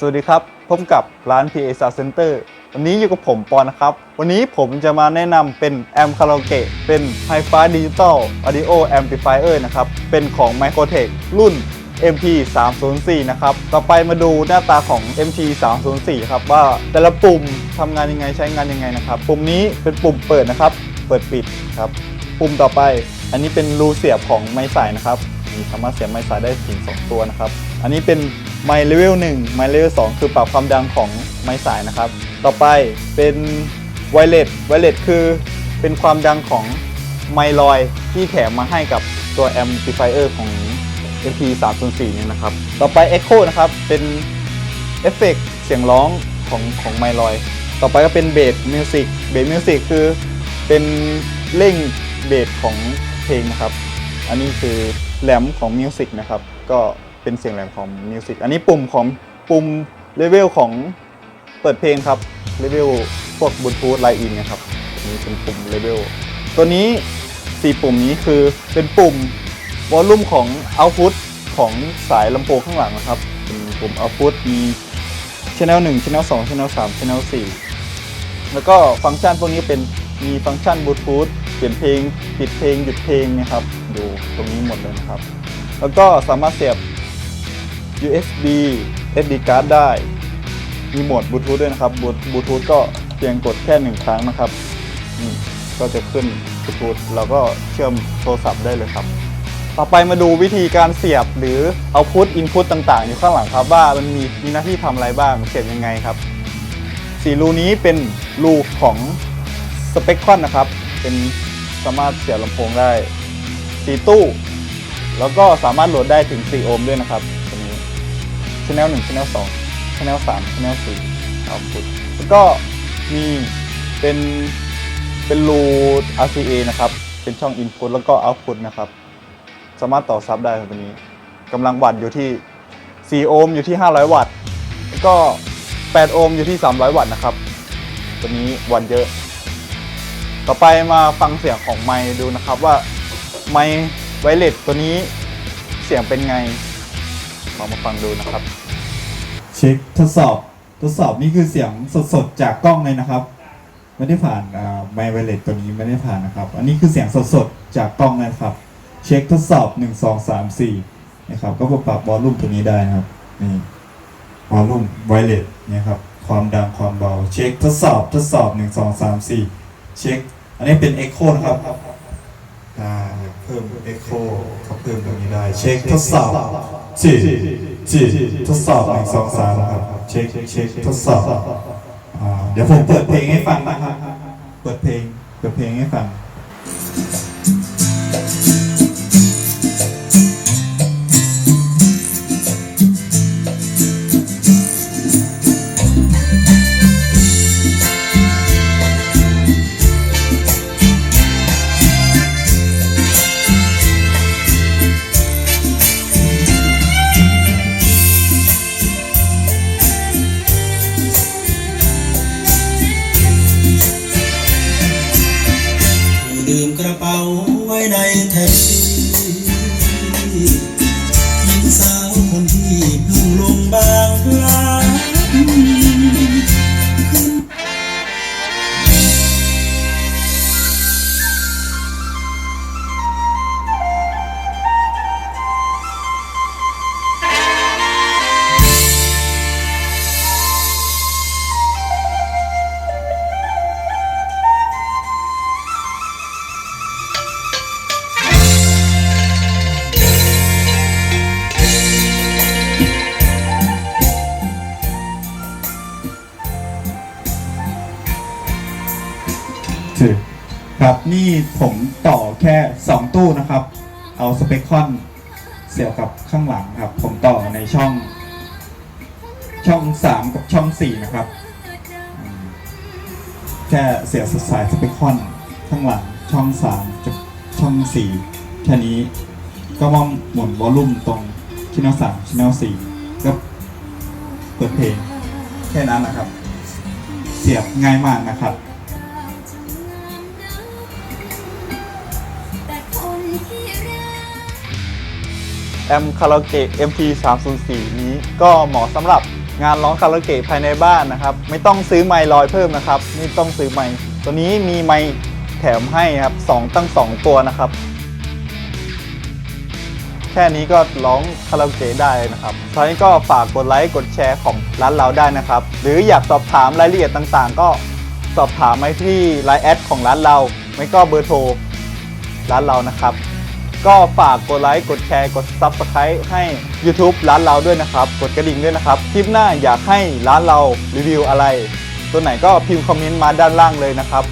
สวัสดีครับ พบกับร้าน PA Sound Center วันนี้อยู่กับผมปอนนะครับ วันนี้ผมจะมาแนะนำเป็นแอมคาราโอเกะเป็น Hi-Fi Digital Audio Amplifier นะครับ เป็นของ Microtech รุ่น MT 304 นะครับ ต่อไปมาดูหน้าตาของ MT 304 ครับ ว่าแต่ละปุ่มทำงานยังไงใช้งานยังไงนะครับ ปุ่มนี้เป็นปุ่มเปิดนะครับ เปิดปิดครับ ปุ่มต่อไป อันนี้เป็นรูเสียบของไม้สายนะครับ มีสามารถเสียบไม้สายได้ถึง2ตัวนะครับ อันนี้เป็น ไมค์เลเวล1ไมค์เลเวล2คือปรับความดังของไม้สายนะครับ ต่อไปเป็นไวเลสไวเลสคือเป็นความดังของไมค์ลอยที่แถมมาให้กับตัวแอมพลิฟายเออร์ของ MP 304เนี่ยนะครับ ต่อไป Echo นะครับ เป็นเอฟเฟกต์เสียงร้องของของไมค์ลอย ต่อไปก็เป็นเบสมิวสิกเบสมิวสิกคือเป็นเร่งเบสของเพลงนะครับ อันนี้คือแหลมของมิวสิกนะครับ ก็ เป็นเสียงแหลมของมิวสิกอันนี้ปุ่มของปุ่มเลเวลของเปิดเพลงครับเลเวลพวกบลูทูธไลน์อินนะครับนนี้เป็นปุ่มเลเวลตัวนี้4ปุ่มนี้คือเป็นปุ่มวอลลุ่มของเอาพุตของสายลำโพงข้างหลังนะครับเป็นปุ่มเอาพุตมี Channel 1 Channel 2 Channel 3 Channel 4 แล้วก็ฟังก์ชันพวกนี้เป็นมีฟังก์ชันบลูทูธเปลี่ยนเพลงปิดเพลงหยุดเพลงนะครับอยู่ตรงนี้หมดเลยนะครับ แล้วก็สามารถเสียบ USB SD card ได้ มีโหมดบลูทูธด้วยนะครับบลูทูธก็เพียงกดแค่หนึ่งครั้งนะครับนี่ก็จะขึ้นบลูทูธเราก็เชื่อมโทรศัพท์ได้เลยครับ ต่อไปมาดูวิธีการเสียบหรือเอาพุทอินพุตต่างๆ อยู่ข้างหลังครับว่ามันมีมีหน้าที่ทำอะไรบ้างเสียบยังไงครับสีรูนี้เป็นรูของสเปคคอนนะครับ เป็นสามารถเสียบลำโพงได้สีตู้ แล้วก็สามารถโหลดได้ถึง 4 โอห์มด้วยนะครับ ตัวนี้ Channel 1 Channel 2 Channel 3 Channel 4 Output แล้วก็มีเป็นเป็นรู RCA นะครับ เป็นช่อง Input แล้วก็ Output นะครับ สามารถต่อซับได้ครับตัวนี้กำลังวัตต์อยู่ที่ 4 โอห์มอยู่ที่ 500 วัตต์ แล้วก็ 8 โอห์มอยู่ที่ 300 วัตต์นะครับ ตัวนี้วัตต์เยอะ ต่อไปมาฟังเสียงของไมค์ดูนะครับว่าไมค์ไวเลสตัวนี้เสียงเป็นไง ลองมาฟังดูนะครับ เช็คทดสอบทดสอบนี่คือเสียงสดๆจากกล้องเลยนะครับ ไม่ได้ผ่านไมค์ไวเลสตัวนี้ไม่ได้ผ่านนะครับ อันนี้คือเสียงสดๆจากกล้องนะครับ เช็คทดสอบ 1 2 3 4นะครับ ก็ปรับวอลลุ่มตัวนี้ได้นะครับนี่วอลลุ่มไวเลสเนี่ยครับความดังความเบา เช็คทดสอบทดสอบ 1 2 3 4 เช็ค อันนี้เป็น Echo นะครับอ่าเพิ่ม Echo เขาเพิ่มตรงนี้ได้ เช็คทดสอบ สี่สี่ทดสอบหนึ่งสองสามครับ เช็คเช็คทดสอบอ่าเดี๋ยวผมเปิดเพลงให้ฟังนะครับ เปิดเพลง เปิดเพลงให้ฟัง ถือครับ นี่ผมต่อแค่ 2 ตู้นะครับ เอาสเปคคอนเสียบกับข้างหลังครับ ผมต่อในช่อง ช่อง 3 กับช่อง 4 นะครับอืมแค่เสียบสายสเปคคอนข้างหลังช่อง 3กับช่อง 4 แค่นี้ ก็มาหมุนวอลลุ่มตรงช่อง3ช่อง4ก็เปิดเพลง แค่นั้นนะครับ เสียบง่ายมากนะครับ แอมคาราโอเกะ MT 304นี้ก็เหมาะสำหรับงานร้องคาราโอเกะภายในบ้านนะครับ ไม่ต้องซื้อไมค์ลอยเพิ่มนะครับ ไม่ต้องซื้อไมค์ตัวนี้มีไมค์แถมให้ครับสองตั้งสองตัวนะครับ แค่นี้ก็ร้องคาราโอเกะได้นะครับตอนนี้ก็ฝากกดไลค์กดแชร์ของร้านเราได้นะครับ หรืออยากสอบถามรายละเอียดต่างๆ ก็สอบถามมาที่ไลน์แอดของร้านเรา ไม่ก็เบอร์โทรร้านเรานะครับ ก็ฝากกดไลค์กดแชร์กด Subscribe ให้ YouTube ร้านเราด้วยนะครับ กดกระดิ่งด้วยนะครับ คลิปหน้าอยากให้ร้านเรารีวิวอะไร ตัวไหนก็พิมพ์คอมเมนต์มาด้านล่างเลยนะครับ